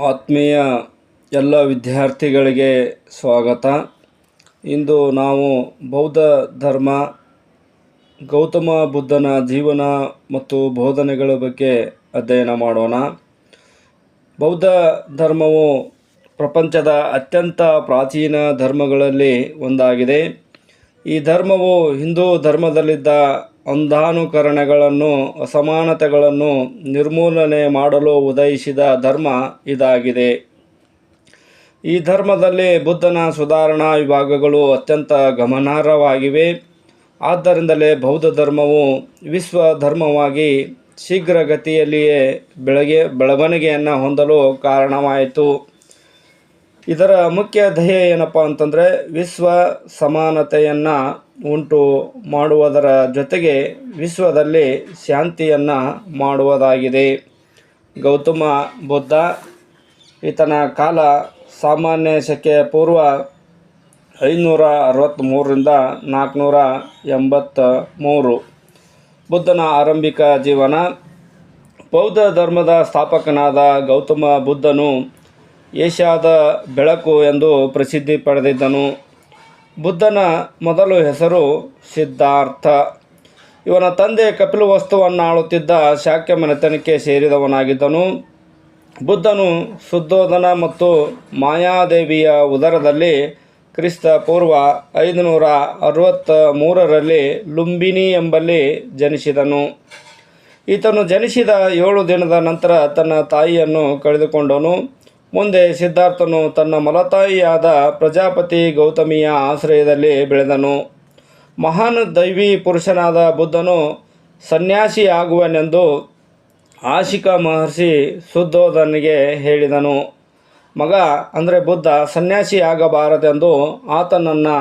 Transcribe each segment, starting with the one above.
ಆತ್ಮೀಯ ಎಲ್ಲ ವಿದ್ಯಾರ್ಥಿಗಳಿಗೆ ಸ್ವಾಗತ. ಇಂದು ನಾವು ಬೌದ್ಧ ಧರ್ಮ, ಗೌತಮ ಬುದ್ಧನ ಜೀವನ ಮತ್ತು ಬೋಧನೆಗಳ ಬಗ್ಗೆ ಅಧ್ಯಯನ ಮಾಡೋಣ. ಬೌದ್ಧ ಧರ್ಮವು ಪ್ರಪಂಚದ ಅತ್ಯಂತ ಪ್ರಾಚೀನ ಧರ್ಮಗಳಲ್ಲಿ ಒಂದಾಗಿದೆ. ಈ ಧರ್ಮವು ಹಿಂದೂ ಧರ್ಮದಲ್ಲಿದ್ದ ಅಂಧಾನುಕರಣಗಳನ್ನು, ಅಸಮಾನತೆಗಳನ್ನು ನಿರ್ಮೂಲನೆ ಮಾಡಲು ಉದಯಿಸಿದ ಧರ್ಮ ಇದಾಗಿದೆ. ಈ ಧರ್ಮದಲ್ಲಿ ಬುದ್ಧನ ಸುಧಾರಣಾ ವಿಭಾಗಗಳು ಅತ್ಯಂತ ಗಮನಾರ್ಹವಾಗಿವೆ. ಆದ್ದರಿಂದಲೇ ಬೌದ್ಧ ಧರ್ಮವು ವಿಶ್ವ ಧರ್ಮವಾಗಿ ಶೀಘ್ರಗತಿಯಲ್ಲಿಯೇ ಬೆಳಗ್ಗೆ ಬೆಳವಣಿಗೆಯನ್ನು ಹೊಂದಲು ಕಾರಣವಾಯಿತು. ಇದರ ಮುಖ್ಯ ಧ್ಯೇಯ ಏನಪ್ಪ ಅಂತಂದರೆ ವಿಶ್ವ ಸಮಾನತೆಯನ್ನು ಉಂಟು ಮಾಡುವುದರ ಜೊತೆಗೆ ವಿಶ್ವದಲ್ಲಿ ಶಾಂತಿಯನ್ನು ಮಾಡುವುದಾಗಿದೆ. ಗೌತಮ ಬುದ್ಧ ಈತನ ಕಾಲ ಸಾಮಾನ್ಯ ಶಕೆ ಪೂರ್ವ ಐನೂರ ಅರವತ್ತ್ಮೂರರಿಂದ ನಾಲ್ಕುನೂರ ಎಂಬತ್ತ ಮೂರು ಬುದ್ಧನ ಆರಂಭಿಕ ಜೀವನ. ಬೌದ್ಧ ಧರ್ಮದ ಸ್ಥಾಪಕನಾದ ಗೌತಮ ಬುದ್ಧನು ಏಷ್ಯಾದ ಬೆಳಕು ಎಂದು ಪ್ರಸಿದ್ಧಿ ಪಡೆದಿದ್ದನು. ಬುದ್ಧನ ಮೊದಲು ಹೆಸರು ಸಿದ್ಧಾರ್ಥ. ಇವನ ತಂದೆ ಕಪಿಲವಸ್ತುವನ್ನು ಆಳುತ್ತಿದ್ದ ಶಾಕ್ಯ ಮನೆತನಕ್ಕೆ ಸೇರಿದವನಾಗಿದ್ದನು. ಬುದ್ಧನು ಶುದ್ಧೋಧನ ಮತ್ತು ಮಾಯಾದೇವಿಯ ಉದರದಲ್ಲಿ ಕ್ರಿಸ್ತ ಪೂರ್ವ ಐದುನೂರ ಅರವತ್ತ ಮೂರರಲ್ಲಿ ಲುಂಬಿನಿ ಎಂಬಲ್ಲಿ ಜನಿಸಿದನು. ಈತನು ಜನಿಸಿದ ಏಳು ದಿನದ ನಂತರ ತನ್ನ ತಾಯಿಯನ್ನು ಕಳೆದುಕೊಂಡನು. ಮುಂದೆ ಸಿದ್ಧಾರ್ಥನು ತನ್ನ ಮಲತಾಯಿಯಾದ ಪ್ರಜಾಪತಿ ಗೌತಮಿಯ ಆಶ್ರಯದಲ್ಲಿ ಬೆಳೆದನು. ಮಹಾನ್ ದೈವಿ ಪುರುಷನಾದ ಬುದ್ಧನು ಸನ್ಯಾಸಿಯಾಗುವನೆಂದು ಆಶಿಕ ಮಹರ್ಷಿ ಸುದ್ದೋಧನಿಗೆ ಹೇಳಿದನು. ಮಗ, ಅಂದರೆ ಬುದ್ಧ, ಸನ್ಯಾಸಿಯಾಗಬಾರದೆಂದು ಆತನನ್ನು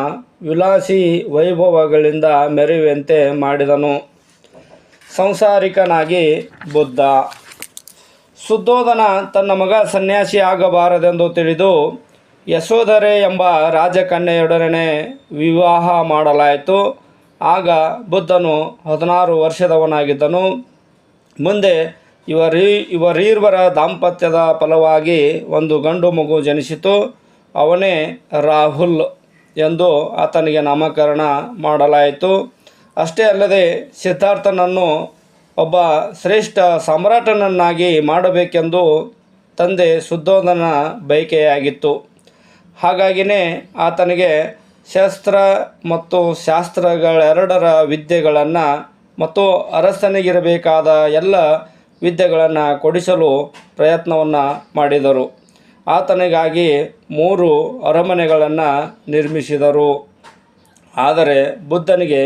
ವಿಲಾಸಿ ವೈಭವಗಳಿಂದ ಮೆರೆಯುವಂತೆ ಮಾಡಿದನು. ಸಂಸಾರಿಕನಾಗಿ ಬುದ್ಧ. ಶುದ್ಧೋಧನ ತನ್ನ ಮಗ ಸನ್ಯಾಸಿ ಆಗಬಾರದೆಂದು ತಿಳಿದು ಯಶೋಧರೆ ಎಂಬ ರಾಜಕನ್ಯೆಯೊಡನೆ ವಿವಾಹ ಮಾಡಲಾಯಿತು. ಆಗ ಬುದ್ಧನು ಹದಿನಾರು ವರ್ಷದವನಾಗಿದ್ದನು. ಮುಂದೆ ಇವರಿ ಇವರೀರ್ವರ ದಾಂಪತ್ಯದ ಫಲವಾಗಿ ಒಂದು ಗಂಡು ಮಗು ಜನಿಸಿತು. ಅವನೇ ರಾಹುಲ್ ಎಂದು ಆತನಿಗೆ ನಾಮಕರಣ ಮಾಡಲಾಯಿತು. ಅಷ್ಟೇ ಅಲ್ಲದೆ ಸಿದ್ಧಾರ್ಥನನ್ನು ಒಬ್ಬ ಶ್ರೇಷ್ಠ ಸಮ್ರಾಟನನ್ನಾಗಿ ಮಾಡಬೇಕೆಂದು ತಂದೆ ಶುದ್ಧೋಧನ ಬಯಕೆಯಾಗಿತ್ತು. ಹಾಗಾಗಿಯೇ ಆತನಿಗೆ ಶಸ್ತ್ರ ಮತ್ತು ಶಾಸ್ತ್ರಗಳೆರಡರ ವಿದ್ಯೆಗಳನ್ನು ಮತ್ತು ಅರಸನಿಗಿರಬೇಕಾದ ಎಲ್ಲ ವಿದ್ಯೆಗಳನ್ನು ಕೊಡಿಸಲು ಪ್ರಯತ್ನವನ್ನು ಮಾಡಿದರು. ಆತನಿಗಾಗಿ ಮೂರು ಅರಮನೆಗಳನ್ನು ನಿರ್ಮಿಸಿದರು. ಆದರೆ ಬುದ್ಧನಿಗೆ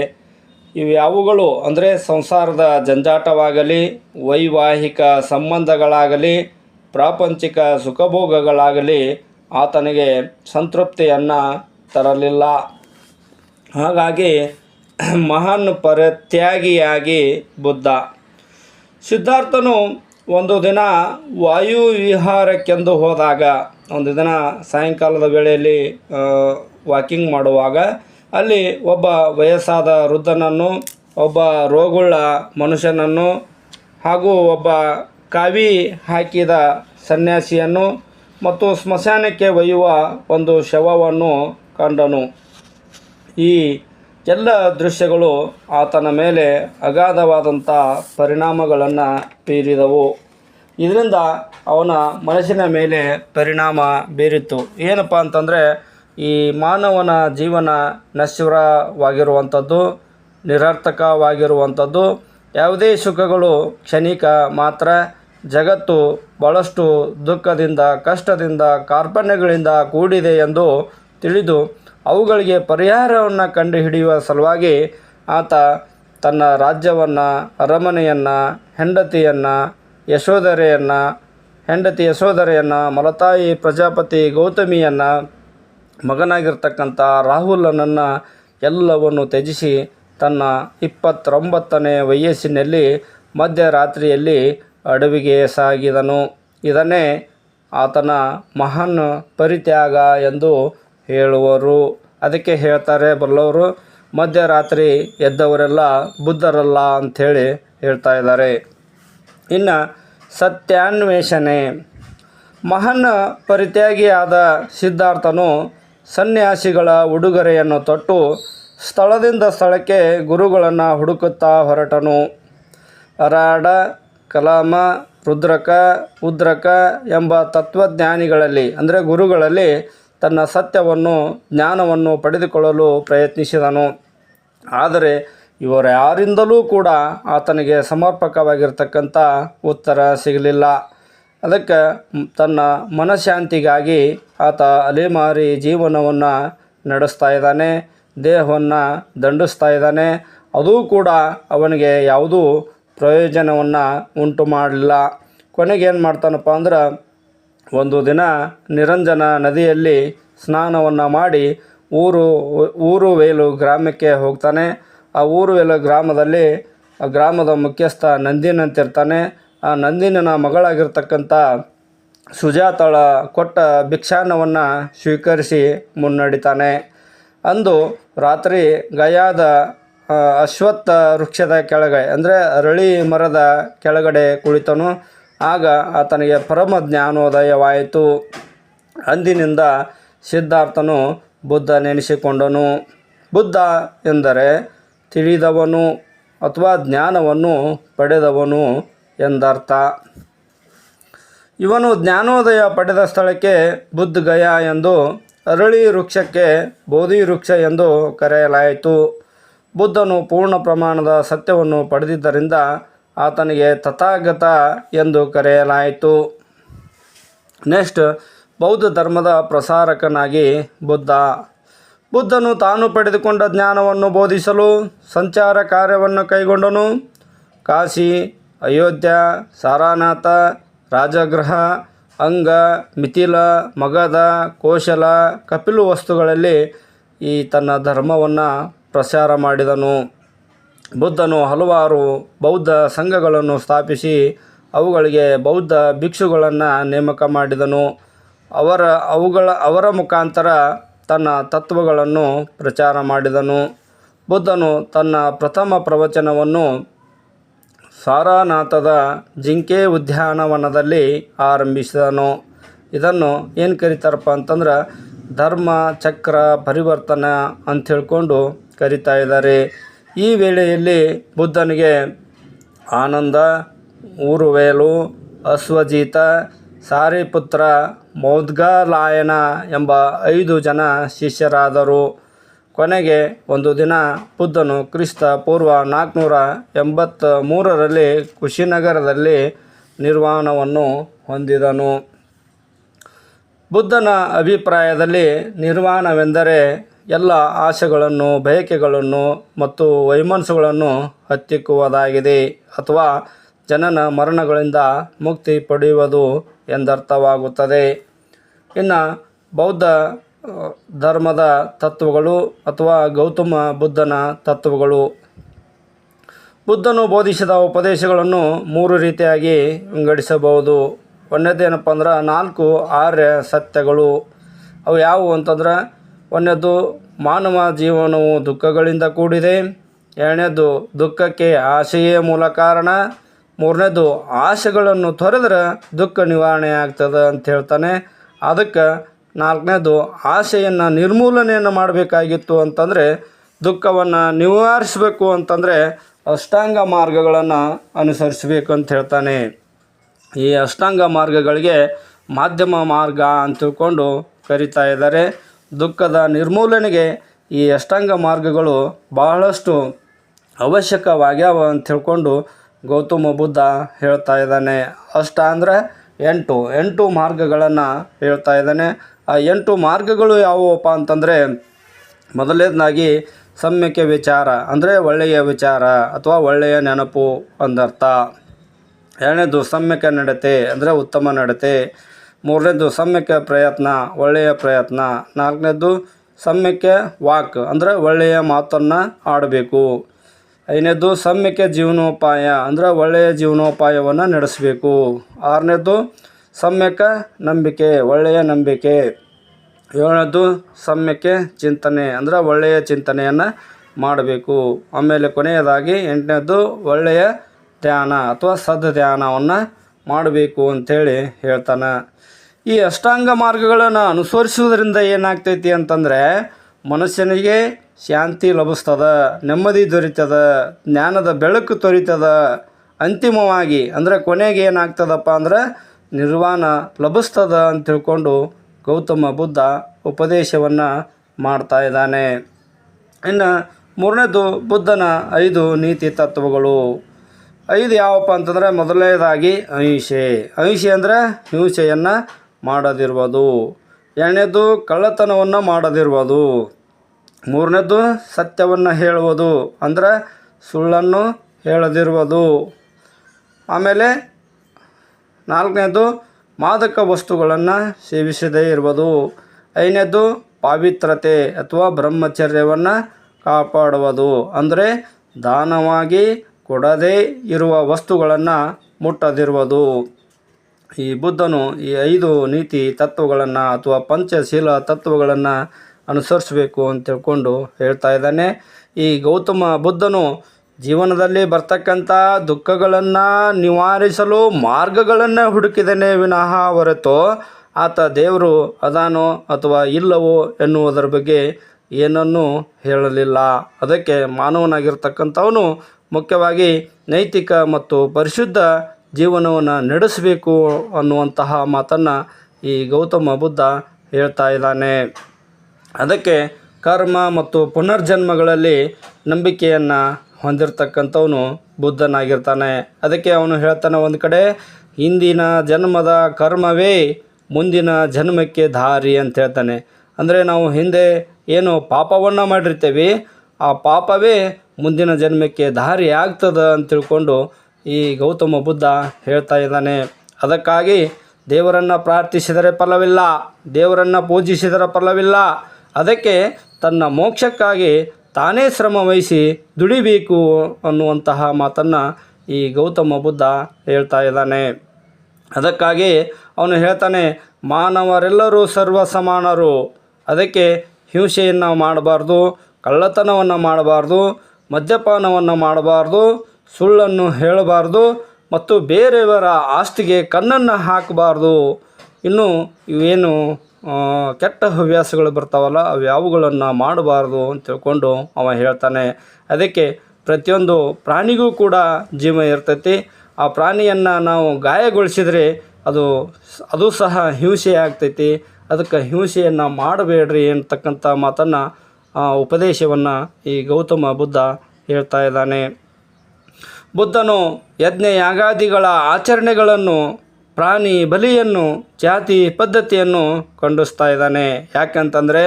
ಇವ್ಯಾವುಗಳು ಅಂದರೆ ಸಂಸಾರದ ಜಂಜಾಟವಾಗಲಿ, ವೈವಾಹಿಕ ಸಂಬಂಧಗಳಾಗಲಿ, ಪ್ರಾಪಂಚಿಕ ಸುಖಭೋಗಗಳಾಗಲಿ ಆತನಿಗೆ ಸಂತೃಪ್ತಿಯನ್ನು ತರಲಿಲ್ಲ. ಹಾಗಾಗಿ ಮಹಾನ್ ಪರತ್ಯಾಗಿಯಾಗಿ ಬುದ್ಧ. ಸಿದ್ಧಾರ್ಥನು ಒಂದು ದಿನ ವಾಯು ವಿಹಾರಕ್ಕೆಂದು ಹೋದಾಗ, ಒಂದು ದಿನ ಸಾಯಂಕಾಲದ ವೇಳೆಯಲ್ಲಿ ವಾಕಿಂಗ್ ಮಾಡುವಾಗ ಅಲ್ಲಿ ಒಬ್ಬ ವಯಸ್ಸಾದ ವೃದ್ಧನನ್ನು, ಒಬ್ಬ ರೋಗುಳ್ಳ ಮನುಷ್ಯನನ್ನು ಹಾಗೂ ಒಬ್ಬ ಕಾವಿ ಹಾಕಿದ ಸನ್ಯಾಸಿಯನ್ನು ಮತ್ತು ಸ್ಮಶಾನಕ್ಕೆ ಒಯ್ಯುವ ಒಂದು ಶವವನ್ನು ಕಂಡನು. ಈ ಎಲ್ಲ ದೃಶ್ಯಗಳು ಆತನ ಮೇಲೆ ಅಗಾಧವಾದಂಥ ಪರಿಣಾಮಗಳನ್ನು ಬೀರಿದವು. ಇದರಿಂದ ಅವನ ಮನಸ್ಸಿನ ಮೇಲೆ ಪರಿಣಾಮ ಬೀರಿತು ಏನಪ್ಪ ಅಂತಂದರೆ ಈ ಮಾನವನ ಜೀವನ ನಶ್ವರವಾಗಿರುವಂಥದ್ದು, ನಿರರ್ಥಕವಾಗಿರುವಂಥದ್ದು. ಯಾವುದೇ ಸುಖಗಳು ಕ್ಷಣಿಕ ಮಾತ್ರ. ಜಗತ್ತು ಭಾಳಷ್ಟು ದುಃಖದಿಂದ, ಕಷ್ಟದಿಂದ, ಕಾರ್ಪಣ್ಯಗಳಿಂದ ಕೂಡಿದೆ ಎಂದು ತಿಳಿದು ಅವುಗಳಿಗೆ ಪರಿಹಾರವನ್ನು ಕಂಡುಹಿಡಿಯುವ ಸಲುವಾಗಿ ಆತ ತನ್ನ ರಾಜ್ಯವನ್ನು, ಅರಮನೆಯನ್ನು, ಹೆಂಡತಿಯನ್ನು, ಯಶೋಧರೆಯನ್ನು ಹೆಂಡತಿ ಯಶೋಧರೆಯನ್ನು ಮಲತಾಯಿ ಪ್ರಜಾಪತಿ ಗೌತಮಿಯನ್ನು ಮಗನಾಗಿರ್ತಕ್ಕಂಥ ರಾಹುಲನನ್ನು ಎಲ್ಲವನ್ನು ತ್ಯಜಿಸಿ ತನ್ನ ಇಪ್ಪತ್ತೊಂಬತ್ತನೇ ವಯಸ್ಸಿನಲ್ಲಿ ಮಧ್ಯರಾತ್ರಿಯಲ್ಲಿ ಅಡವಿಗೆ ಸಾಗಿದನು. ಇದನ್ನೇ ಆತನ ಮಹಾನ್ ಪರಿತ್ಯಾಗ ಎಂದು ಹೇಳುವರು. ಅದಕ್ಕೆ ಹೇಳ್ತಾರೆ, ಬಲ್ಲವರು, ಮಧ್ಯರಾತ್ರಿ ಎದ್ದವರೆಲ್ಲ ಬುದ್ಧರಲ್ಲ ಅಂಥೇಳಿ ಹೇಳ್ತಾ ಇದ್ದಾರೆ. ಇನ್ನು ಸತ್ಯಾನ್ವೇಷಣೆ. ಮಹಾನ್ ಪರಿತ್ಯಾಗಿಯಾದ ಸಿದ್ಧಾರ್ಥನು ಸನ್ಯಾಸಿಗಳ ಉಡುಗೊರೆಯನ್ನು ತೊಟ್ಟು ಸ್ಥಳದಿಂದ ಸ್ಥಳಕ್ಕೆ ಗುರುಗಳನ್ನು ಹುಡುಕುತ್ತಾ ಹೊರಟನು. ಅರಾಡ ಕಲಾಮ, ರುದ್ರಕ, ಉದ್ರಕ ಎಂಬ ತತ್ವಜ್ಞಾನಿಗಳಲ್ಲಿ, ಅಂದರೆ ಗುರುಗಳಲ್ಲಿ ತನ್ನ ಸತ್ಯವನ್ನು, ಜ್ಞಾನವನ್ನು ಪಡೆದುಕೊಳ್ಳಲು ಪ್ರಯತ್ನಿಸಿದನು. ಆದರೆ ಇವರ ಯಾರಿಂದಲೂ ಕೂಡ ಆತನಿಗೆ ಸಮರ್ಪಕವಾಗಿರ್ತಕ್ಕಂಥ ಉತ್ತರ ಸಿಗಲಿಲ್ಲ. ಅದಕ್ಕೆ ತನ್ನ ಮನಃಶಾಂತಿಗಾಗಿ ಆತ ಅಲೆಮಾರಿ ಜೀವನವನ್ನು ನಡೆಸ್ತಾ ಇದ್ದಾನೆ, ದೇಹವನ್ನು ದಂಡಿಸ್ತಾ ಇದ್ದಾನೆ. ಅದೂ ಕೂಡ ಅವನಿಗೆ ಯಾವುದೂ ಪ್ರಯೋಜನವನ್ನು ಉಂಟು ಮಾಡಲಿಲ್ಲ. ಕೊನೆಗೆ ಏನು ಮಾಡ್ತಾನಪ್ಪ ಅಂದ್ರೆ, ಒಂದು ದಿನ ನಿರಂಜನ ನದಿಯಲ್ಲಿ ಸ್ನಾನವನ್ನು ಮಾಡಿ ಊರು ಊರು ವೇಲು ಗ್ರಾಮಕ್ಕೆ ಹೋಗ್ತಾನೆ. ಆ ಊರು ವೇಲು ಗ್ರಾಮದಲ್ಲಿ, ಆ ಗ್ರಾಮದ ಮುಖ್ಯಸ್ಥ ನಂದಿನ್ ಅಂತಿರ್ತಾನೆ ಆ ನಂದಿನನ ಮಗಳಾಗಿರ್ತಕ್ಕಂಥ ಸುಜಾತಳ ಕೊಟ್ಟ ಭಿಕ್ಷಾನ್ನವನ್ನು ಸ್ವೀಕರಿಸಿ ಮುನ್ನಡಿತಾನೆ. ಅಂದು ರಾತ್ರಿ ಗಯಾದ ಅಶ್ವತ್ಥ ವೃಕ್ಷದ ಕೆಳಗೆ, ಅಂದರೆ ಅರಳಿ ಮರದ ಕೆಳಗಡೆ ಕುಳಿತನು. ಆಗ ಆತನಿಗೆ ಪರಮ ಜ್ಞಾನೋದಯವಾಯಿತು. ಅಂದಿನಿಂದ ಸಿದ್ಧಾರ್ಥನು ಬುದ್ಧ ನೆನೆಸಿಕೊಂಡನು ಬುದ್ಧ ಎಂದರೆ ತಿಳಿದವನು ಅಥವಾ ಜ್ಞಾನವನ್ನು ಪಡೆದವನು. ಎಂದರ್ಥ. ಇವನು ಜ್ಞಾನೋದಯ ಪಡೆದ ಸ್ಥಳಕ್ಕೆ ಬುದ್ಧ ಗಯ ಎಂದು ಅರಳಿ ವೃಕ್ಷಕ್ಕೆ ಬೋಧಿ ವೃಕ್ಷ ಎಂದು ಕರೆಯಲಾಯಿತು. ಬುದ್ಧನು ಪೂರ್ಣ ಪ್ರಮಾಣದ ಸತ್ಯವನ್ನು ಪಡೆದಿದ್ದರಿಂದ ಆತನಿಗೆ ತಥಾಗತ ಎಂದು ಕರೆಯಲಾಯಿತು. ನೆಕ್ಸ್ಟ್, ಬೌದ್ಧ ಧರ್ಮದ ಪ್ರಸಾರಕನಾಗಿ ಬುದ್ಧ. ಬುದ್ಧನು ತಾನು ಪಡೆದುಕೊಂಡ ಜ್ಞಾನವನ್ನು ಬೋಧಿಸಲು ಸಂಚಾರ ಕಾರ್ಯವನ್ನು ಕೈಗೊಂಡನು. ಕಾಶಿ ಅಯೋಧ್ಯ, ಸಾರಾನಾಥ, ರಾಜಗೃಹ, ಅಂಗ, ಮಿಥಿಲ, ಮಗಧ, ಕೋಶಲ, ಕಪಿಲು ವಸ್ತುಗಳಲ್ಲಿ ಈ ತನ್ನ ಧರ್ಮವನ್ನು ಪ್ರಚಾರ ಮಾಡಿದನು. ಬುದ್ಧನು ಹಲವಾರು ಬೌದ್ಧ ಸಂಘಗಳನ್ನು ಸ್ಥಾಪಿಸಿ ಅವುಗಳಿಗೆ ಬೌದ್ಧ ಭಿಕ್ಷುಗಳನ್ನು ನೇಮಕ ಮಾಡಿದನು. ಅವರ ಅವುಗಳ ಅವರ ಮುಖಾಂತರ ತನ್ನ ತತ್ವಗಳನ್ನು ಪ್ರಚಾರ ಮಾಡಿದನು. ಬುದ್ಧನು ತನ್ನ ಪ್ರಥಮ ಪ್ರವಚನವನ್ನು ಸಾರಾನಾಥದ ಜಿಂಕೆ ಉದ್ಯಾನವನದಲ್ಲಿ ಆರಂಭಿಸಿದನು. ಇದನ್ನು ಏನು ಕರೀತಾರಪ್ಪ ಅಂತಂದ್ರೆ ಧರ್ಮ, ಚಕ್ರ, ಪರಿವರ್ತನ ಅಂತ ಹೇಳ್ಕೊಂಡು ಕರಿತಾ ಇದ್ದಾರೆ. ಈ ವೇಳೆಯಲ್ಲಿ ಬುದ್ಧನಿಗೆ ಆನಂದ, ಊರುವೇಲು, ಅಶ್ವಜೀತ, ಸಾರಿಪುತ್ರ, ಮೌದ್ಗಲಾಯನ ಎಂಬ ಐದು ಜನ ಶಿಷ್ಯರಾದರು. ಕೊನೆಗೆ ಒಂದು ದಿನ ಬುದ್ಧನು ಕ್ರಿಸ್ತ ಪೂರ್ವ ನಾಲ್ಕುನೂರ ಎಂಬತ್ತ ಮೂರರಲ್ಲಿ ಕುಶಿನಗರದಲ್ಲಿ ನಿರ್ವಾಣವನ್ನು ಹೊಂದಿದನು. ಬುದ್ಧನ ಅಭಿಪ್ರಾಯದಲ್ಲಿ ನಿರ್ವಾಣವೆಂದರೆ ಎಲ್ಲ ಆಸೆಗಳನ್ನು, ಬಯಕೆಗಳನ್ನು ಮತ್ತು ವೈಮನಸ್ಸುಗಳನ್ನು ಹತ್ತಿಕ್ಕುವುದಾಗಿದೆ ಅಥವಾ ಜನನ ಮರಣಗಳಿಂದ ಮುಕ್ತಿ ಪಡೆಯುವುದು ಎಂದರ್ಥವಾಗುತ್ತದೆ. ಇನ್ನು ಬೌದ್ಧ ಧರ್ಮದ ತತ್ವಗಳು ಅಥವಾ ಗೌತಮ ಬುದ್ಧನ ತತ್ವಗಳು. ಬುದ್ಧನು ಬೋಧಿಸಿದ ಉಪದೇಶಗಳನ್ನು ಮೂರು ರೀತಿಯಾಗಿ ವಿಂಗಡಿಸಬಹುದು. ಒಂದನೇದೇನಪ್ಪ ಅಂದ್ರೆ ನಾಲ್ಕು ಆರ್ಯ ಸತ್ಯಗಳು. ಅವು ಯಾವುವು ಅಂತಂದ್ರೆ ಒಂದನೇದು ಮಾನವ ಜೀವನವು ದುಃಖಗಳಿಂದ ಕೂಡಿದೆ. ಎರಡನೇದು ದುಃಖಕ್ಕೆ ಆಸೆಯೇ ಮೂಲ ಕಾರಣ. ಮೂರನೇದು ಆಸೆಗಳನ್ನು ತೊರೆದ್ರೆ ದುಃಖ ನಿವಾರಣೆ ಆಗ್ತದೆ ಅಂತ ಹೇಳ್ತಾನೆ. ಅದಕ್ಕೆ ನಾಲ್ಕನೇದು, ಆಸೆಯನ್ನು ನಿರ್ಮೂಲನೆಯನ್ನು ಮಾಡಬೇಕಾಗಿತ್ತು ಅಂತಂದರೆ ದುಃಖವನ್ನು ನಿವಾರಿಸಬೇಕು ಅಂತಂದರೆ ಅಷ್ಟಾಂಗ ಮಾರ್ಗಗಳನ್ನು ಅನುಸರಿಸಬೇಕು ಅಂತ ಹೇಳ್ತಾನೆ. ಈ ಅಷ್ಟಾಂಗ ಮಾರ್ಗಗಳಿಗೆ ಮಾಧ್ಯಮ ಮಾರ್ಗ ಅಂತ ತಿಳ್ಕೊಂಡು ಕರಿತಾ ಇದ್ದಾರೆ. ದುಃಖದ ನಿರ್ಮೂಲನೆಗೆ ಈ ಅಷ್ಟಾಂಗ ಮಾರ್ಗಗಳು ಬಹಳಷ್ಟು ಅವಶ್ಯಕವಾಗ್ಯಾವ ಅಂತ ತಿಳ್ಕೊಂಡು ಗೌತಮ ಬುದ್ಧ ಹೇಳ್ತಾ ಇದ್ದಾನೆ. ಅಷ್ಟ ಅಂದ್ರೆ ಎಂಟು ಎಂಟು ಮಾರ್ಗಗಳನ್ನು ಹೇಳ್ತಾ ಇದ್ದಾನೆ. ಆ ಎಂಟು ಮಾರ್ಗಗಳು ಯಾವುವಪ್ಪ ಅಂತಂದರೆ, ಮೊದಲನೇದಾಗಿ ಸಮ್ಯಕ್ಕೆ ವಿಚಾರ, ಅಂದರೆ ಒಳ್ಳೆಯ ವಿಚಾರ ಅಥವಾ ಒಳ್ಳೆಯ ನೆನಪು ಅಂದರ್ಥ ಎರಡನೇದು ಸಮ್ಯಕ ನಡತೆ, ಅಂದರೆ ಉತ್ತಮ ನಡತೆ. ಮೂರನೇದು ಸಮ್ಯಕ ಪ್ರಯತ್ನ, ಒಳ್ಳೆಯ ಪ್ರಯತ್ನ. ನಾಲ್ಕನೇದು ಸಮ್ಯಕ್ಕೆ ವಾಕ್, ಅಂದರೆ ಒಳ್ಳೆಯ ಮಾತನ್ನು ಆಡಬೇಕು. ಐದನೇದು ಸಮ್ಯಕ ಜೀವನೋಪಾಯ, ಅಂದರೆ ಒಳ್ಳೆಯ ಜೀವನೋಪಾಯವನ್ನು ನಡೆಸಬೇಕು. ಆರನೇದು, ಸಮ್ಯಕ ನಂಬಿಕೆ, ಒಳ್ಳೆಯ ನಂಬಿಕೆ. ಏಳನೇದು, ಸಮ್ಯಕ್ಕೆ ಚಿಂತನೆ, ಅಂದರೆ ಒಳ್ಳೆಯ ಚಿಂತನೆಯನ್ನು ಮಾಡಬೇಕು. ಆಮೇಲೆ ಕೊನೆಯದಾಗಿ ಎಂಟನೇದು, ಒಳ್ಳೆಯ ಧ್ಯಾನ ಅಥವಾ ಸದ್ ಧ್ಯಾನವನ್ನು ಮಾಡಬೇಕು ಅಂಥೇಳಿ ಹೇಳ್ತಾನೆ. ಈ ಅಷ್ಟಾಂಗ ಮಾರ್ಗಗಳನ್ನು ಅನುಸರಿಸುವುದರಿಂದ ಏನಾಗ್ತೈತಿ ಅಂತಂದರೆ, ಮನುಷ್ಯನಿಗೆ ಶಾಂತಿ ಲಭಿಸ್ತದ, ನೆಮ್ಮದಿ ದೊರೀತದ, ಜ್ಞಾನದ ಬೆಳಕು ತೊರಿತದ, ಅಂತಿಮವಾಗಿ ಅಂದರೆ ಕೊನೆಗೆ ಏನಾಗ್ತದಪ್ಪ ಅಂದ್ರೆ ನಿರ್ವಾಣ ಲಭಿಸ್ತದ ಅಂತ ತಿಳ್ಕೊಂಡು ಗೌತಮ ಬುದ್ಧ ಉಪದೇಶವನ್ನು ಮಾಡ್ತಾ ಇದ್ದಾನೆ. ಇನ್ನು ಮೂರನೇದು ಬುದ್ಧನ ಐದು ನೀತಿ ತತ್ವಗಳು. ಐದು ಯಾವಪ್ಪ ಅಂತಂದರೆ ಮೊದಲನೇದಾಗಿ ಅಹಿಂಸೆ. ಅಹಿಂಸೆ ಅಂದರೆ ಹಿಂಸೆಯನ್ನು ಮಾಡದಿರ್ಬೋದು ಎರಡನೇದು ಕಳ್ಳತನವನ್ನು ಮಾಡದಿರ್ಬೋದು ಮೂರನೇದು ಸತ್ಯವನ್ನು ಹೇಳುವುದು ಅಂದ್ರೆ ಸುಳ್ಳನ್ನು ಹೇಳದಿರುವುದು. ಆಮೇಲೆ ನಾಲ್ಕನೇದು ಮಾದಕ ವಸ್ತುಗಳನ್ನು ಸೇವಿಸದೇ ಇರುವುದು. ಐದನೇದು ಪಾವಿತ್ರತೆ ಅಥವಾ ಬ್ರಹ್ಮಚರ್ಯವನ್ನು ಕಾಪಾಡುವುದು ಅಂದರೆ ದಾನವಾಗಿ ಕೊಡದೇ ಇರುವ ವಸ್ತುಗಳನ್ನು ಮುಟ್ಟದಿರುವುದು. ಈ ಬುದ್ಧನು ಈ ಐದು ನೀತಿ ತತ್ವಗಳನ್ನು ಅಥವಾ ಪಂಚಶೀಲ ತತ್ವಗಳನ್ನು ಅನುಸರಿಸಬೇಕು ಅಂತ ತಿಳ್ಕೊಂಡು ಹೇಳ್ತಾ ಇದ್ದಾನೆ. ಈ ಗೌತಮ ಬುದ್ಧನು ಜೀವನದಲ್ಲಿ ಬರ್ತಕ್ಕಂಥ ದುಃಖಗಳನ್ನು ನಿವಾರಿಸಲು ಮಾರ್ಗಗಳನ್ನು ಹುಡುಕಿದನೇ ವಿನಃ ಹೊರತು ಆತ ದೇವರು ಅದಾನೋ ಅಥವಾ ಇಲ್ಲವೋ ಎನ್ನುವುದರ ಬಗ್ಗೆ ಏನನ್ನೂ ಹೇಳಲಿಲ್ಲ. ಅದಕ್ಕೆ ಮಾನವನಾಗಿರ್ತಕ್ಕಂಥವನು ಮುಖ್ಯವಾಗಿ ನೈತಿಕ ಮತ್ತು ಪರಿಶುದ್ಧ ಜೀವನವನ್ನು ನಡೆಸಬೇಕು ಅನ್ನುವಂತಹ ಮಾತನ್ನು ಈ ಗೌತಮ ಬುದ್ಧ ಹೇಳ್ತಾ ಇದ್ದಾನೆ. ಅದಕ್ಕೆ ಕರ್ಮ ಮತ್ತು ಪುನರ್ಜನ್ಮಗಳಲ್ಲಿ ನಂಬಿಕೆಯನ್ನು ಹೊಂದಿರತಕ್ಕಂಥವನು ಬುದ್ಧನಾಗಿರ್ತಾನೆ. ಅದಕ್ಕೆ ಅವನು ಹೇಳ್ತಾನೆ ಒಂದು ಕಡೆ, ಹಿಂದಿನ ಜನ್ಮದ ಕರ್ಮವೇ ಮುಂದಿನ ಜನ್ಮಕ್ಕೆ ದಾರಿ ಅಂತ ಹೇಳ್ತಾನೆ. ಅಂದರೆ ನಾವು ಹಿಂದೆ ಏನು ಪಾಪವನ್ನು ಮಾಡಿರ್ತೀವಿ, ಆ ಪಾಪವೇ ಮುಂದಿನ ಜನ್ಮಕ್ಕೆ ದಾರಿ ಆಗ್ತದ ಅಂತ ತಿಳ್ಕೊಂಡು ಈ ಗೌತಮ ಬುದ್ಧ ಹೇಳ್ತಾ ಇದ್ದಾನೆ. ಅದಕ್ಕಾಗಿ ದೇವರನ್ನು ಪ್ರಾರ್ಥಿಸಿದರೆ ಫಲವಿಲ್ಲ, ದೇವರನ್ನು ಪೂಜಿಸಿದರೆ ಫಲವಿಲ್ಲ ಅದಕ್ಕೆ ತನ್ನ ಮೋಕ್ಷಕ್ಕಾಗಿ ತಾನೇ ಶ್ರಮ ವಹಿಸಿ ದುಡಿಬೇಕು ಅನ್ನುವಂತಹ ಮಾತನ್ನು ಈ ಗೌತಮ ಬುದ್ಧ ಹೇಳ್ತಾ ಇದ್ದಾನೆ. ಅದಕ್ಕಾಗಿ ಅವನು ಹೇಳ್ತಾನೆ, ಮಾನವರೆಲ್ಲರೂ ಸರ್ವ ಸಮಾನರು ಅದಕ್ಕೆ ಹಿಂಸೆಯನ್ನು ಮಾಡಬಾರ್ದು, ಕಳ್ಳತನವನ್ನು ಮಾಡಬಾರ್ದು, ಮದ್ಯಪಾನವನ್ನು ಮಾಡಬಾರ್ದು, ಸುಳ್ಳನ್ನು ಹೇಳಬಾರ್ದು ಮತ್ತು ಬೇರೆಯವರ ಆಸ್ತಿಗೆ ಕಣ್ಣನ್ನು ಹಾಕಬಾರ್ದು. ಇನ್ನು ಇವೇನು ಕೆಟ್ಟ ಹವ್ಯಾಸಗಳು ಬರ್ತಾವಲ್ಲ ಅವು ಯಾವುಗಳನ್ನು ಮಾಡಬಾರ್ದು ಅಂತ ತಿಳ್ಕೊಂಡು ಅವ ಹೇಳ್ತಾನೆ. ಅದಕ್ಕೆ ಪ್ರತಿಯೊಂದು ಪ್ರಾಣಿಗೂ ಕೂಡ ಜೀವ ಇರ್ತೈತಿ. ಆ ಪ್ರಾಣಿಯನ್ನು ನಾವು ಗಾಯಗೊಳಿಸಿದರೆ ಅದು ಅದು ಸಹ ಹಿಂಸೆ ಆಗ್ತೈತಿ. ಅದಕ್ಕೆ ಹಿಂಸೆಯನ್ನು ಮಾಡಬೇಡ್ರಿ ಅಂತಕ್ಕಂಥ ಮಾತನ್ನು ಉಪದೇಶವನ್ನು ಈ ಗೌತಮ ಬುದ್ಧ ಹೇಳ್ತಾ ಇದ್ದಾನೆ. ಬುದ್ಧನು ಯಜ್ಞ ಯಾಗಾದಿಗಳ ಆಚರಣೆಗಳನ್ನು ಪ್ರಾಣಿ ಬಲಿಯನ್ನು ಜಾತಿ ಪದ್ಧತಿಯನ್ನು ಖಂಡಿಸ್ತಾ ಇದ್ದಾನೆ. ಯಾಕಂತಂದರೆ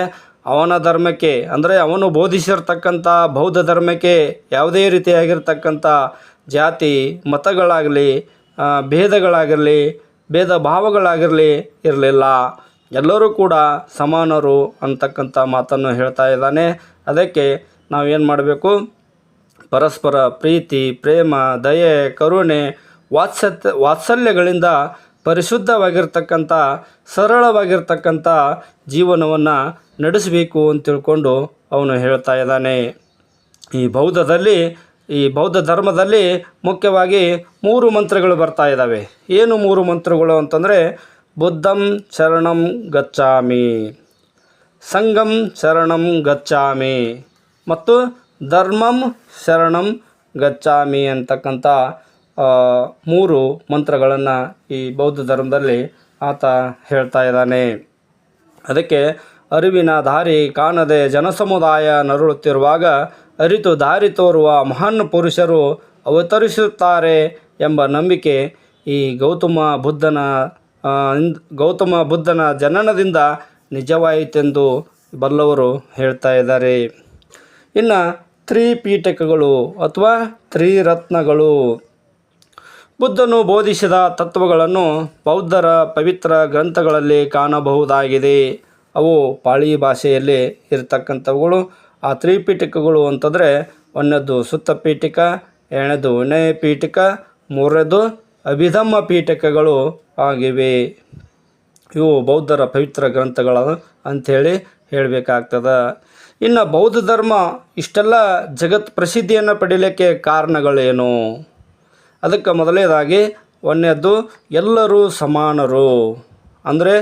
ಅವನ ಧರ್ಮಕ್ಕೆ, ಅಂದರೆ ಅವನು ಬೋಧಿಸಿರ್ತಕ್ಕಂಥ ಬೌದ್ಧ ಧರ್ಮಕ್ಕೆ ಯಾವುದೇ ರೀತಿಯಾಗಿರ್ತಕ್ಕಂಥ ಜಾತಿ, ಮತಗಳಾಗಲಿ ಭೇದಗಳಾಗಿರಲಿ ಭೇದ ಭಾವಗಳಾಗಿರಲಿ ಇರಲಿಲ್ಲ. ಎಲ್ಲರೂ ಕೂಡ ಸಮಾನರು ಅಂತಕ್ಕಂಥ ಮಾತನ್ನು ಹೇಳ್ತಾ ಇದ್ದಾನೆ. ಅದಕ್ಕೆ ನಾವೇನು ಮಾಡಬೇಕು? ಪರಸ್ಪರ ಪ್ರೀತಿ, ಪ್ರೇಮ, ದಯೆ, ಕರುಣೆ ವಾತ್ಸತ್ ವಾತ್ಸಲ್ಯಗಳಿಂದ ಪರಿಶುದ್ಧವಾಗಿರ್ತಕ್ಕಂಥ, ಸರಳವಾಗಿರ್ತಕ್ಕಂಥ ಜೀವನವನ್ನು ನಡೆಸಬೇಕು ಅಂತ ತಿಳ್ಕೊಂಡು ಅವನು ಹೇಳ್ತಾ ಇದ್ದಾನೆ. ಈ ಬೌದ್ಧದಲ್ಲಿ, ಈ ಬೌದ್ಧ ಧರ್ಮದಲ್ಲಿ ಮುಖ್ಯವಾಗಿ ಮೂರು ಮಂತ್ರಗಳು ಬರ್ತಾ ಇದ್ದಾವೆ. ಏನು ಮೂರು ಮಂತ್ರಗಳು ಅಂತಂದರೆ, ಬುದ್ಧಂ ಶರಣಂ ಗಚ್ಚಾಮಿ ಸಂಗಂ ಶರಣಂ ಗಚ್ಚಾಮಿ ಮತ್ತು ಧರ್ಮಂ ಶರಣಂ ಗಚ್ಚಾಮಿ ಅಂತಕ್ಕಂಥ ಮೂರು ಮಂತ್ರಗಳನ್ನು ಈ ಬೌದ್ಧ ಧರ್ಮದಲ್ಲಿ ಆತ ಹೇಳ್ತಾ ಇದ್ದಾನೆ. ಅದಕ್ಕೆ ಅರಿವಿನ ದಾರಿ ಕಾಣದೆ ಜನಸಮುದಾಯ ನರಳುತ್ತಿರುವಾಗ ಅರಿತು ದಾರಿ ತೋರುವ ಮಹಾನ್ ಪುರುಷರು ಅವತರಿಸುತ್ತಾರೆ ಎಂಬ ನಂಬಿಕೆ ಈ ಗೌತಮ ಬುದ್ಧನ ಗೌತಮ ಬುದ್ಧನ ಜನನದಿಂದ ನಿಜವಾಯಿತೆಂದು ಬಲ್ಲವರು ಹೇಳ್ತಾ ಇದ್ದಾರೆ. ಇನ್ನು ತ್ರಿಪೀಠಕಗಳು ಅಥವಾ ತ್ರಿರತ್ನಗಳು. ಬುದ್ಧನು ಬೋಧಿಸಿದ ತತ್ವಗಳನ್ನು ಬೌದ್ಧರ ಪವಿತ್ರ ಗ್ರಂಥಗಳಲ್ಲಿ ಕಾಣಬಹುದಾಗಿದೆ. ಅವು ಪಾಳಿ ಭಾಷೆಯಲ್ಲಿ ಇರತಕ್ಕಂಥವುಗಳು. ಆ ತ್ರಿಪೀಠಿಕಗಳು ಅಂತಂದರೆ ಒಂದನೇದು ಸುತ್ತ ಪೀಠಿಕ ಎರಡನೇದು ವಿನಯ ಪೀಠಿಕ ಮೂರನೇದು ಅಭಿಧಮ್ಮ ಪೀಠಕಗಳು ಆಗಿವೆ. ಇವು ಬೌದ್ಧರ ಪವಿತ್ರ ಗ್ರಂಥಗಳ ಅಂಥೇಳಿ ಹೇಳಬೇಕಾಗ್ತದೆ. ಇನ್ನು ಬೌದ್ಧ ಧರ್ಮ ಇಷ್ಟೆಲ್ಲ ಜಗತ್ ಪ್ರಸಿದ್ಧಿಯನ್ನು ಪಡೀಲಿಕ್ಕೆ ಕಾರಣಗಳೇನು? ಅದಕ್ಕೆ ಮೊದಲನೇದಾಗಿ ಒಂದನೇದ್ದು ಎಲ್ಲರೂ ಸಮಾನರು. ಅಂದರೆ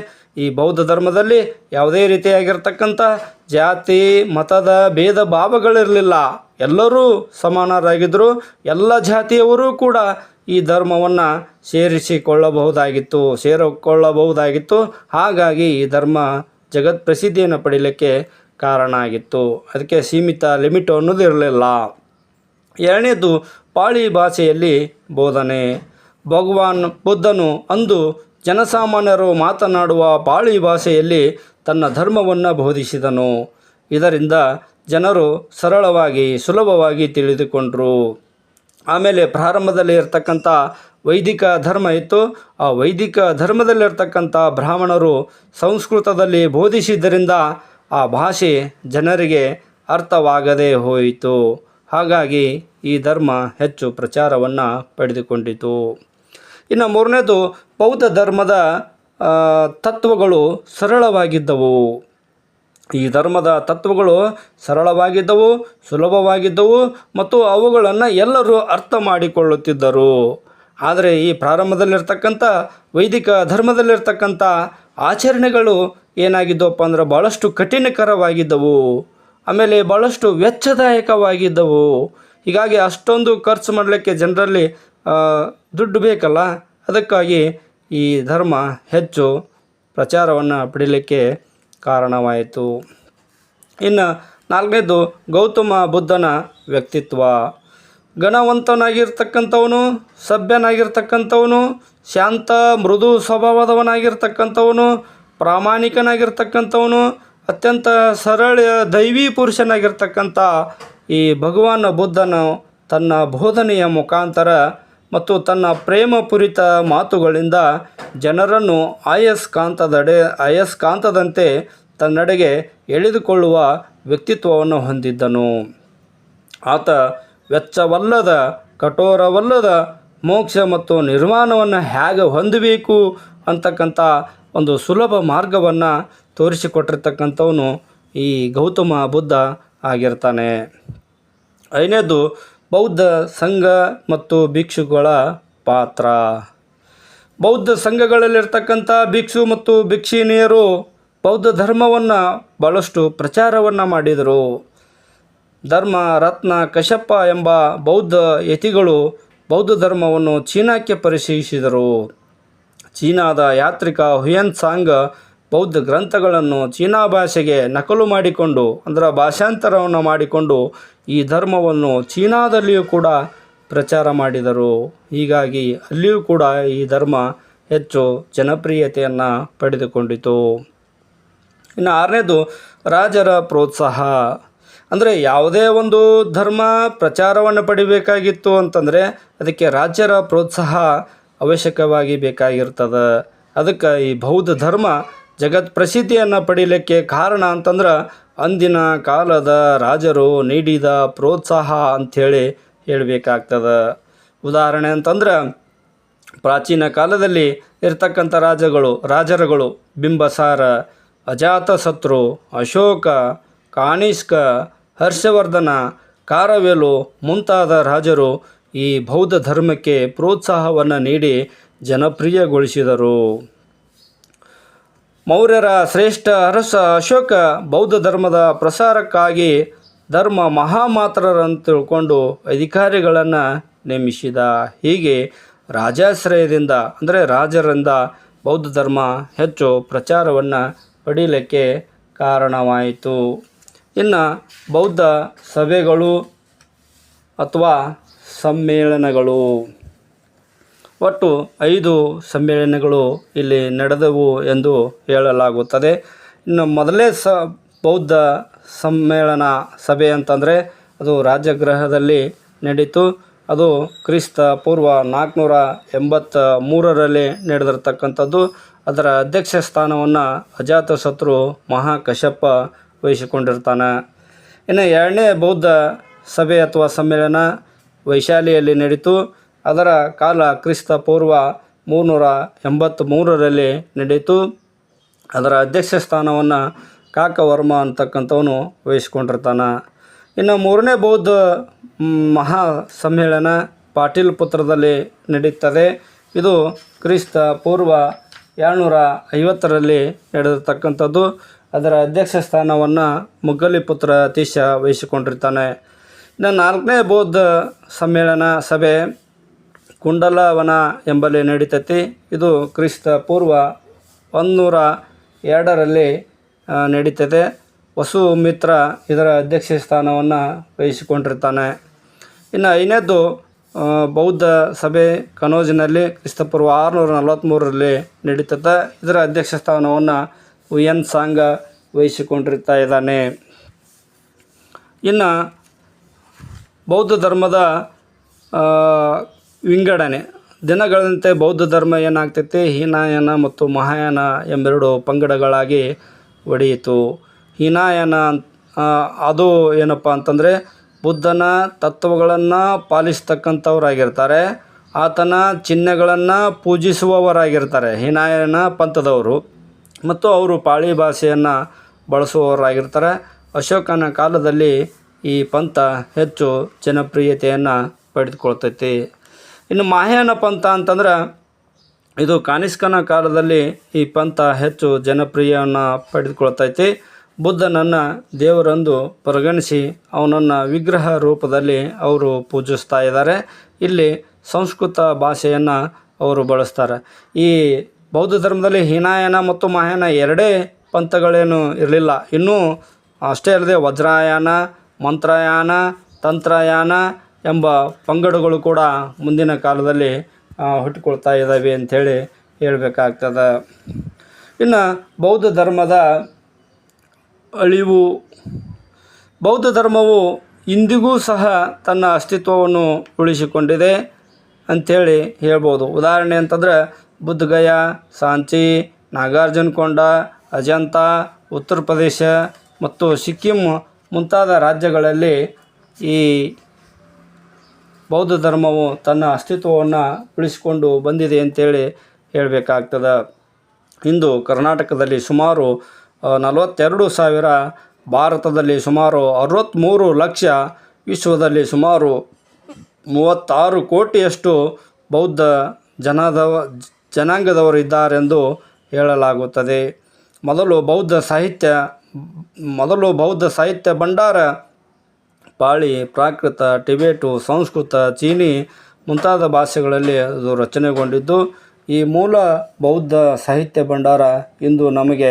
ಈ ಬೌದ್ಧ ಧರ್ಮದಲ್ಲಿ ಯಾವುದೇ ರೀತಿಯಾಗಿರ್ತಕ್ಕಂಥ ಜಾತಿ, ಮತದ ಭೇದ ಭಾವಗಳಿರಲಿಲ್ಲ. ಎಲ್ಲರೂ ಸಮಾನರಾಗಿದ್ದರು ಎಲ್ಲ ಜಾತಿಯವರು ಕೂಡ ಈ ಧರ್ಮವನ್ನು ಸೇರಿಸಿಕೊಳ್ಳಬಹುದಾಗಿತ್ತು, ಸೇರಿಕೊಳ್ಳಬಹುದಾಗಿತ್ತು. ಹಾಗಾಗಿ ಈ ಧರ್ಮ ಜಗತ್ ಪ್ರಸಿದ್ಧಿಯನ್ನು ಪಡೀಲಿಕ್ಕೆ ಕಾರಣ ಆಗಿತ್ತು. ಅದಕ್ಕೆ ಸೀಮಿತ ಲಿಮಿಟ್ ಅನ್ನೋದು ಇರಲಿಲ್ಲ. ಎರಡನೇದು ಪಾಳಿ ಭಾಷೆಯಲ್ಲಿ ಬೋಧನೆ. ಭಗವಾನ್ ಬುದ್ಧನು ಅಂದು ಜನಸಾಮಾನ್ಯರು ಮಾತನಾಡುವ ಪಾಳಿ ಭಾಷೆಯಲ್ಲಿ ತನ್ನ ಧರ್ಮವನ್ನು ಬೋಧಿಸಿದನು. ಇದರಿಂದ ಜನರು ಸರಳವಾಗಿ, ಸುಲಭವಾಗಿ ತಿಳಿದುಕೊಂಡರು. ಆಮೇಲೆ ಪ್ರಾರಂಭದಲ್ಲಿ ಇರ್ತಕ್ಕಂಥ ವೈದಿಕ ಧರ್ಮ ಇತ್ತು. ಆ ವೈದಿಕ ಧರ್ಮದಲ್ಲಿರ್ತಕ್ಕಂಥ ಬ್ರಾಹ್ಮಣರು ಸಂಸ್ಕೃತದಲ್ಲಿ ಬೋಧಿಸಿದ್ದರಿಂದ ಆ ಭಾಷೆ ಜನರಿಗೆ ಅರ್ಥವಾಗದೇ ಹೋಯಿತು. ಹಾಗಾಗಿ ಈ ಧರ್ಮ ಹೆಚ್ಚು ಪ್ರಚಾರವನ್ನು ಪಡೆದುಕೊಂಡಿತು. ಇನ್ನು ಮೂರನೇದು, ಬೌದ್ಧ ಧರ್ಮದ ತತ್ವಗಳು ಸರಳವಾಗಿದ್ದವು. ಈ ಧರ್ಮದ ತತ್ವಗಳು ಸರಳವಾಗಿದ್ದವು, ಸುಲಭವಾಗಿದ್ದವು ಮತ್ತು ಅವುಗಳನ್ನು ಎಲ್ಲರೂ ಅರ್ಥ ಮಾಡಿಕೊಳ್ಳುತ್ತಿದ್ದರು. ಆದರೆ ಈ ಪ್ರಾರಂಭದಲ್ಲಿರ್ತಕ್ಕಂಥ, ವೈದಿಕ ಧರ್ಮದಲ್ಲಿರ್ತಕ್ಕಂಥ ಆಚರಣೆಗಳು ಏನಾಗಿದ್ದವಪ್ಪ ಅಂದ್ರೆ ಭಾಳಷ್ಟು ಕಠಿಣಕರವಾಗಿದ್ದವು. ಆಮೇಲೆ ಭಾಳಷ್ಟು ವೆಚ್ಚದಾಯಕವಾಗಿದ್ದವು. ಹೀಗಾಗಿ ಅಷ್ಟೊಂದು ಖರ್ಚು ಮಾಡಲಿಕ್ಕೆ ಜನರಲ್ಲಿ ದುಡ್ಡು ಬೇಕಲ್ಲ. ಅದಕ್ಕಾಗಿ ಈ ಧರ್ಮ ಹೆಚ್ಚು ಪ್ರಚಾರವನ್ನು ಪಡೀಲಿಕ್ಕೆ ಕಾರಣವಾಯಿತು. ಇನ್ನು ನಾಲ್ಕನೇದು, ಗೌತಮ ಬುದ್ಧನ ವ್ಯಕ್ತಿತ್ವ. ಗಣವಂತನಾಗಿರ್ತಕ್ಕಂಥವನು ಸಭ್ಯನಾಗಿರ್ತಕ್ಕಂಥವನು, ಶಾಂತ ಮೃದು ಸ್ವಭಾವದವನಾಗಿರ್ತಕ್ಕಂಥವನು, ಪ್ರಾಮಾಣಿಕನಾಗಿರ್ತಕ್ಕಂಥವನು ಅತ್ಯಂತ ಸರಳ ದೈವಿ ಪುರುಷನಾಗಿರ್ತಕ್ಕಂಥ ಈ ಭಗವಾನ್ ಬುದ್ಧನು ತನ್ನ ಬೋಧನೆಯ ಮುಖಾಂತರ ಮತ್ತು ತನ್ನ ಪ್ರೇಮಪೂರಿತ ಮಾತುಗಳಿಂದ ಜನರನ್ನು ಆಯಸ್ಕಾಂತದಡೆ, ಆಯಸ್ಕಾಂತದಂತೆ ತನ್ನಡೆಗೆ ಎಳೆದುಕೊಳ್ಳುವ ವ್ಯಕ್ತಿತ್ವವನ್ನು ಹೊಂದಿದ್ದನು. ಆತ ವೆಚ್ಚವಲ್ಲದ, ಕಠೋರವಲ್ಲದ ಮೋಕ್ಷ ಮತ್ತು ನಿರ್ಮಾಣವನ್ನು ಹೇಗೆ ಹೊಂದಬೇಕು ಅಂತಕ್ಕಂಥ ಒಂದು ಸುಲಭ ಮಾರ್ಗವನ್ನು ತೋರಿಸಿಕೊಟ್ಟಿರ್ತಕ್ಕಂಥವನು ಈ ಗೌತಮ ಬುದ್ಧ ಆಗಿರ್ತಾನೆ. ಐದನೇದು, ಬೌದ್ಧ ಸಂಘ ಮತ್ತು ಭಿಕ್ಷುಗಳ ಪಾತ್ರ. ಬೌದ್ಧ ಸಂಘಗಳಲ್ಲಿರ್ತಕ್ಕಂಥ ಭಿಕ್ಷು ಮತ್ತು ಭಿಕ್ಷಿಣಿಯರು ಬೌದ್ಧ ಧರ್ಮವನ್ನು ಭಾಳಷ್ಟು ಪ್ರಚಾರವನ್ನು ಮಾಡಿದರು. ಧರ್ಮ, ರತ್ನ ಕಶಪ್ಪ ಎಂಬ ಬೌದ್ಧ ಯತಿಗಳು ಬೌದ್ಧ ಧರ್ಮವನ್ನು ಚೀನಾಕ್ಕೆ ಪರಿಚಯಿಸಿದರು. ಚೀನಾದ ಯಾತ್ರಿಕ ಹುಯನ್ ಸಾಂಗ್ ಬೌದ್ಧ ಗ್ರಂಥಗಳನ್ನು ಚೀನಾ ಭಾಷೆಗೆ ನಕಲು ಮಾಡಿಕೊಂಡು, ಅಂದರೆ ಭಾಷಾಂತರವನ್ನು ಮಾಡಿಕೊಂಡು ಈ ಧರ್ಮವನ್ನು ಚೀನಾದಲ್ಲಿಯೂ ಕೂಡ ಪ್ರಚಾರ ಮಾಡಿದರು. ಹೀಗಾಗಿ ಅಲ್ಲಿಯೂ ಕೂಡ ಈ ಧರ್ಮ ಹೆಚ್ಚು ಜನಪ್ರಿಯತೆಯನ್ನು ಪಡೆದುಕೊಂಡಿತು. ಇನ್ನು ಆರನೇದು, ರಾಜರ ಪ್ರೋತ್ಸಾಹ. ಅಂದರೆ ಯಾವುದೇ ಒಂದು ಧರ್ಮ ಪ್ರಚಾರವನ್ನು ಪಡಿಬೇಕಾಗಿತ್ತು ಅಂತಂದರೆ, ಅದಕ್ಕೆ ರಾಜ್ಯರ ಪ್ರೋತ್ಸಾಹ ಅವಶ್ಯಕವಾಗಿ ಬೇಕಾಗಿರ್ತದೆ. ಅದಕ್ಕೆ ಈ ಬೌದ್ಧ ಧರ್ಮ ಜಗತ್ ಪ್ರಸಿದ್ಧಿಯನ್ನು ಪಡೀಲಿಕ್ಕೆ ಕಾರಣ ಅಂತಂದ್ರೆ ಅಂದಿನ ಕಾಲದ ರಾಜರು ನೀಡಿದ ಪ್ರೋತ್ಸಾಹ ಅಂಥೇಳಿ ಹೇಳಬೇಕಾಗ್ತದೆ. ಉದಾಹರಣೆ ಅಂತಂದ್ರೆ ಪ್ರಾಚೀನ ಕಾಲದಲ್ಲಿ ಇರ್ತಕ್ಕಂಥ ರಾಜಗಳು, ರಾಜರುಗಳು ಬಿಂಬಸಾರ, ಅಜಾತಶತ್ರು, ಅಶೋಕ ಕಾಣಿಷ್ಕ ಹರ್ಷವರ್ಧನ, ಕಾರವೇಲು ಮುಂತಾದ ರಾಜರು ಈ ಬೌದ್ಧ ಧರ್ಮಕ್ಕೆ ಪ್ರೋತ್ಸಾಹವನ್ನು ನೀಡಿ ಜನಪ್ರಿಯಗೊಳಿಸಿದರು. ಮೌರ್ಯರ ಶ್ರೇಷ್ಠ ಅರಸ ಅಶೋಕ ಬೌದ್ಧ ಧರ್ಮದ ಪ್ರಸಾರಕ್ಕಾಗಿ ಧರ್ಮ ಮಹಾಮಾತ್ರರಂತ ತಿಳ್ಕೊಂಡು ಅಧಿಕಾರಿಗಳನ್ನು ನೇಮಿಸಿದ. ಹೀಗೆ ರಾಜಾಶ್ರಯದಿಂದ, ಅಂದರೆ ರಾಜರಿಂದ ಬೌದ್ಧ ಧರ್ಮ ಹೆಚ್ಚು ಪ್ರಚಾರವನ್ನು ಪಡೀಲಿಕ್ಕೆ ಕಾರಣವಾಯಿತು. ಇನ್ನು ಬೌದ್ಧ ಸಭೆಗಳು ಅಥವಾ ಸಮ್ಮೇಳನಗಳು. ಒಟ್ಟು ಐದು ಸಮ್ಮೇಳನಗಳು ಇಲ್ಲಿ ನಡೆದವು ಎಂದು ಹೇಳಲಾಗುತ್ತದೆ. ಇನ್ನು ಮೊದಲೇ ಸ, ಬೌದ್ಧ ಸಮ್ಮೇಳನ ಸಭೆ ಅಂತಂದರೆ ಅದು ರಾಜಗೃಹದಲ್ಲಿ ನಡೀತು. ಅದು ಕ್ರಿಸ್ತ ಪೂರ್ವ ನಾಲ್ಕುನೂರ ಎಂಬತ್ತ ಮೂರರಲ್ಲಿ ನಡೆದಿರ್ತಕ್ಕಂಥದ್ದು. ಅದರ ಅಧ್ಯಕ್ಷ ಸ್ಥಾನವನ್ನು ಅಜಾತಶತ್ರು ಮಹಾಕಶ್ಯಪ್ಪ ವಹಿಸಿಕೊಂಡಿರ್ತಾನೆ. ಇನ್ನು ಎರಡನೇ ಬೌದ್ಧ ಸಭೆ ಅಥವಾ ಸಮ್ಮೇಳನ ವೈಶಾಲಿಯಲ್ಲಿ ನಡೆಯಿತು ಅದರ ಕಾಲ ಕ್ರಿಸ್ತ ಪೂರ್ವ ಮೂರುನೂರ ಎಂಬತ್ತ್ಮೂರರಲ್ಲಿ ನಡೆಯಿತು ಅದರ ಅಧ್ಯಕ್ಷ ಸ್ಥಾನವನ್ನು ಕಾಕವರ್ಮ ಅಂತಕ್ಕಂಥವನು ವಹಿಸ್ಕೊಂಡಿರ್ತಾನೆ. ಇನ್ನು ಮೂರನೇ ಬೌದ್ಧ ಮಹಾ ಸಮ್ಮೇಳನ ಪಾಟೀಲ್ ಪುತ್ರದಲ್ಲಿ ನಡೆಯುತ್ತದೆ ಇದು ಕ್ರಿಸ್ತ ಪೂರ್ವ ಏಳ್ನೂರ ಐವತ್ತರಲ್ಲಿ ನಡೆದಿರ್ತಕ್ಕಂಥದ್ದು. ಅದರ ಅಧ್ಯಕ್ಷ ಸ್ಥಾನವನ್ನು ಮುಗ್ಗಲಿ ಪುತ್ರ ವಹಿಸಿಕೊಂಡಿರ್ತಾನೆ. ಇನ್ನು ನಾಲ್ಕನೇ ಬೌದ್ಧ ಸಮ್ಮೇಳನ ಸಭೆ ಕುಂಡಲವನ ಎಂಬಲ್ಲಿ ನಡೀತೈತಿ. ಇದು ಕ್ರಿಸ್ತ ಪೂರ್ವ ಒಂದುನೂರ ಎರಡರಲ್ಲಿ ನಡೀತದೆ ವಸು ಮಿತ್ರ ಇದರ ಅಧ್ಯಕ್ಷ ಸ್ಥಾನವನ್ನು ವಹಿಸಿಕೊಂಡಿರ್ತಾನೆ. ಇನ್ನು ಐದನೇದು ಬೌದ್ಧ ಸಭೆ ಕನೋಜಿನಲ್ಲಿ ಕ್ರಿಸ್ತಪೂರ್ವ ಆರುನೂರ ನಲವತ್ತ್ಮೂರರಲ್ಲಿ ನಡೀತದೆ ಇದರ ಅಧ್ಯಕ್ಷ ಸ್ಥಾನವನ್ನು ಉಯನ್ ಸಾಂಗ ವಹಿಸಿಕೊಂಡಿರ್ತಾ ಇದ್ದಾನೆ. ಇನ್ನು ಬೌದ್ಧ ಧರ್ಮದ ವಿಂಗಡಣೆ. ದಿನಗಳಂತೆ ಬೌದ್ಧ ಧರ್ಮ ಏನಾಗ್ತೈತೆ? ಹೀನಾಯನ ಮತ್ತು ಮಹಾಯಾನ ಎಂಬೆರಡು ಪಂಗಡಗಳಾಗಿ ಒಡೆಯಿತು. ಹೀನಾಯನ ಅದು ಏನಪ್ಪ ಅಂತಂದರೆ ಬುದ್ಧನ ತತ್ವಗಳನ್ನು ಪಾಲಿಸ್ತಕ್ಕಂಥವರಾಗಿರ್ತಾರೆ. ಆತನ ಚಿಹ್ನೆಗಳನ್ನು ಪೂಜಿಸುವವರಾಗಿರ್ತಾರೆ, ಹೀನಾಯನ ಪಂಥದವರು. ಮತ್ತು ಅವರು ಪಾಳಿ ಭಾಷೆಯನ್ನು ಬಳಸುವವರಾಗಿರ್ತಾರೆ. ಅಶೋಕನ ಕಾಲದಲ್ಲಿ ಈ ಪಂಥ ಹೆಚ್ಚು ಜನಪ್ರಿಯತೆಯನ್ನು ಪಡೆದುಕೊಳ್ತೈತಿ. ಇನ್ನು ಮಾಹ್ಯಾನ ಪಂಥ ಅಂತಂದ್ರೆ ಇದು ಕಾನಿಸ್ಕನ ಕಾಲದಲ್ಲಿ ಈ ಪಂಥ ಹೆಚ್ಚು ಜನಪ್ರಿಯವನ್ನು ಪಡೆದುಕೊಳ್ತೈತಿ. ಬುದ್ಧನನ್ನು ದೇವರಂದು ಪರಿಗಣಿಸಿ ಅವನನ್ನು ವಿಗ್ರಹ ರೂಪದಲ್ಲಿ ಅವರು ಪೂಜಿಸ್ತಾ ಇದ್ದಾರೆ. ಇಲ್ಲಿ ಸಂಸ್ಕೃತ ಭಾಷೆಯನ್ನು ಅವರು ಬಳಸ್ತಾರೆ. ಈ ಬೌದ್ಧ ಧರ್ಮದಲ್ಲಿ ಹೀನಾಯನ ಮತ್ತು ಮಹಾಯಾನ ಎರಡೇ ಪಂಥಗಳೇನು ಇರಲಿಲ್ಲ. ಇನ್ನೂ ಅಷ್ಟೇ ಅಲ್ಲದೆ ವಜ್ರಾಯಾನ ಮಂತ್ರಯಾನ, ತಂತ್ರಯಾನ ಎಂಬ ಪಂಗಡಗಳು ಕೂಡ ಮುಂದಿನ ಕಾಲದಲ್ಲಿ ಹುಟ್ಟಿಕೊಳ್ತಾ ಇದ್ದಾವೆ ಅಂಥೇಳಿ ಹೇಳಬೇಕಾಗ್ತದೆ. ಇನ್ನು ಬೌದ್ಧ ಧರ್ಮದ ಅಳಿವು. ಬೌದ್ಧ ಧರ್ಮವು ಇಂದಿಗೂ ಸಹ ತನ್ನ ಅಸ್ತಿತ್ವವನ್ನು ಉಳಿಸಿಕೊಂಡಿದೆ ಅಂಥೇಳಿ ಹೇಳ್ಬೋದು. ಉದಾಹರಣೆ ಅಂತಂದ್ರೆ, ಬುದ್ಧಗಯ, ಸಾಂಚಿ ನಾಗಾರ್ಜುನಕೊಂಡ ಅಜಂತ ಉತ್ತರ ಪ್ರದೇಶ ಮತ್ತು ಸಿಕ್ಕಿಂ ಮುಂತಾದ ರಾಜ್ಯಗಳಲ್ಲಿ ಈ ಬೌದ್ಧ ಧರ್ಮವು ತನ್ನ ಅಸ್ತಿತ್ವವನ್ನು ಉಳಿಸಿಕೊಂಡು ಬಂದಿದೆ ಅಂತೇಳಿ ಹೇಳಬೇಕಾಗ್ತದೆ. ಇಂದು ಕರ್ನಾಟಕದಲ್ಲಿ ಸುಮಾರು ನಲವತ್ತೆರಡು ಸಾವಿರ, ಭಾರತದಲ್ಲಿ ಸುಮಾರು ಅರವತ್ತ್ಮೂರು ಲಕ್ಷ, ವಿಶ್ವದಲ್ಲಿ ಸುಮಾರು ಮೂವತ್ತಾರು ಕೋಟಿಯಷ್ಟು ಬೌದ್ಧ ಜನದವ ಜನಾಂಗದವರು ಇದ್ದಾರೆಂದು ಹೇಳಲಾಗುತ್ತದೆ. ಮೊದಲು ಬೌದ್ಧ ಸಾಹಿತ್ಯ ಮೊದಲು ಬೌದ್ಧ ಸಾಹಿತ್ಯ ಭಂಡಾರ, ಪಾಳಿ, ಪ್ರಾಕೃತ, ಟಿಬೇಟು, ಸಂಸ್ಕೃತ, ಚೀನಿ ಮುಂತಾದ ಭಾಷೆಗಳಲ್ಲಿ ಅದು ರಚನೆಗೊಂಡಿದ್ದು, ಈ ಮೂಲ ಬೌದ್ಧ ಸಾಹಿತ್ಯ ಭಂಡಾರ ಇಂದು ನಮಗೆ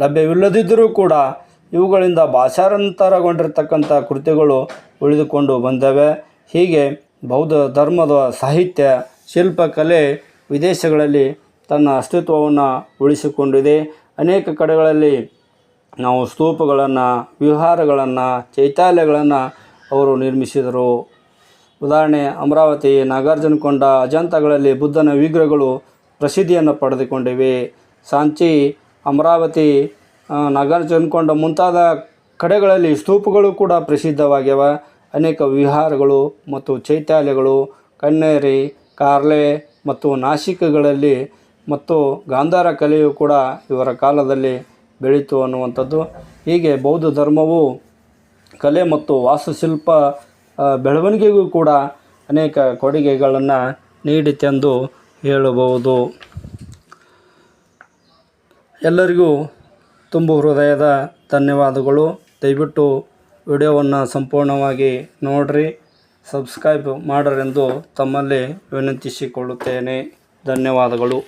ಲಭ್ಯವಿಲ್ಲದಿದ್ದರೂ ಕೂಡ ಇವುಗಳಿಂದ ಭಾಷಾರಂತರಗೊಂಡಿರ್ತಕ್ಕಂಥ ಕೃತಿಗಳು ಉಳಿದುಕೊಂಡು ಬಂದವೆ. ಹೀಗೆ ಬೌದ್ಧ ಧರ್ಮದ ಸಾಹಿತ್ಯ ಶಿಲ್ಪಕಲೆ ವಿದೇಶಗಳಲ್ಲಿ ತನ್ನ ಅಸ್ತಿತ್ವವನ್ನು ಉಳಿಸಿಕೊಂಡಿದೆ. ಅನೇಕ ಕಡೆಗಳಲ್ಲಿ ನಾವು ಸ್ತೂಪಗಳನ್ನು, ವಿಹಾರಗಳನ್ನು ಚೈತ್ಯಾಲಯಗಳನ್ನು ಅವರು ನಿರ್ಮಿಸಿದರು. ಉದಾಹರಣೆ, ಅಮರಾವತಿ, ನಾಗಾರ್ಜುನಕೊಂಡ, ಅಜಂತಗಳಲ್ಲಿ ಬುದ್ಧನ ವಿಗ್ರಹಗಳು ಪ್ರಸಿದ್ಧಿಯನ್ನು ಪಡೆದುಕೊಂಡಿವೆ. ಸಾಂಚಿ, ಅಮರಾವತಿ ನಾಗಾರ್ಜುನಕೊಂಡ ಮುಂತಾದ ಕಡೆಗಳಲ್ಲಿ ಸ್ತೂಪಗಳು ಕೂಡ ಪ್ರಸಿದ್ಧವಾಗ್ಯವ ಅನೇಕ ವಿಹಾರಗಳು ಮತ್ತು ಚೈತ್ಯಾಲಯಗಳು ಕಣ್ಣೇರಿ ಕಾರ್ಲೆ ಮತ್ತು ನಾಸಿಕಗಳಲ್ಲಿ ಮತ್ತು ಗಾಂಧಾರ ಕಲೆಯು ಕೂಡ ಇವರ ಕಾಲದಲ್ಲಿ ಬೆಳೀತು ಅನ್ನುವಂಥದ್ದು. ಹೀಗೆ ಬೌದ್ಧ ಧರ್ಮವು ಕಲೆ ಮತ್ತು ವಾಸ್ತುಶಿಲ್ಪ ಬೆಳವಣಿಗೆಗೂ ಕೂಡ ಅನೇಕ ಕೊಡುಗೆಗಳನ್ನು ನೀಡಿತೆಂದು ಹೇಳಬಹುದು. ಎಲ್ಲರಿಗೂ ತುಂಬು ಹೃದಯದ ಧನ್ಯವಾದಗಳು. ದಯವಿಟ್ಟು ವಿಡಿಯೋವನ್ನು ಸಂಪೂರ್ಣವಾಗಿ ನೋಡಿರಿ, ಸಬ್ಸ್ಕ್ರೈಬ್ ಮಾಡರೆಂದು ತಮ್ಮಲ್ಲಿ ವಿನಂತಿಸಿಕೊಳ್ಳುತ್ತೇನೆ. ಧನ್ಯವಾದಗಳು.